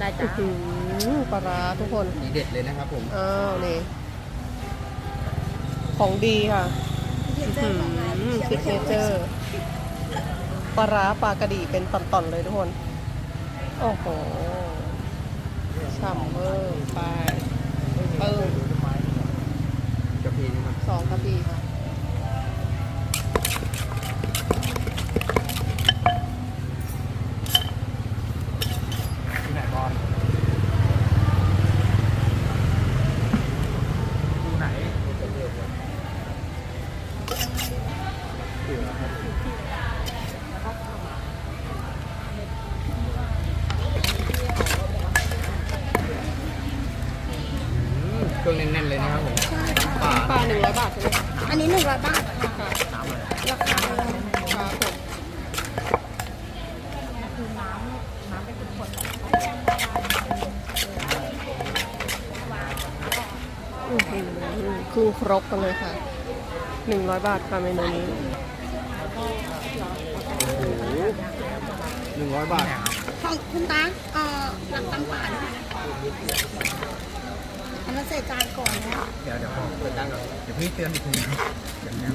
ได้จ้าอื้อหือปลาร้าทุกคนดีเด็ดเลยนะครับผมอ้าวนี่ ของดีค่ะซิกเนเจอร์ปลาร้าปลากระดีเป็นตอนๆเลยทุกคน โอ้โหฉ่ำเวอร์ไปเปิ้งกะเพรานะครับสองกระปีค่ะ ที่ไหนบอลดูไหน เครื่องแน่นๆเลยนะครับผมปลาปลาหนึ่งร้อยบาทใช่ไหมคะอันนี้หนึ่งร้อยบาทค่ะราคาครับผมคือครึ่ครกกันเลยค่ะ หนึ่งร้อยบาทค่ะเมนูนี้โอ้โหหนึ่งร้อยบาทของคุณตาเอ่อหลังตั้งป่านะคะอันนั้นใส่จานก่อนนะ เดี๋ยวเดี๋ยวผมเปิดด้านก่อนเดี๋ยวพี่เตือนอีกทีนึงเดี๋ยวนะ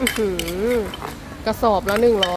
อื้อหือกระสอบละหนึ่งร้อย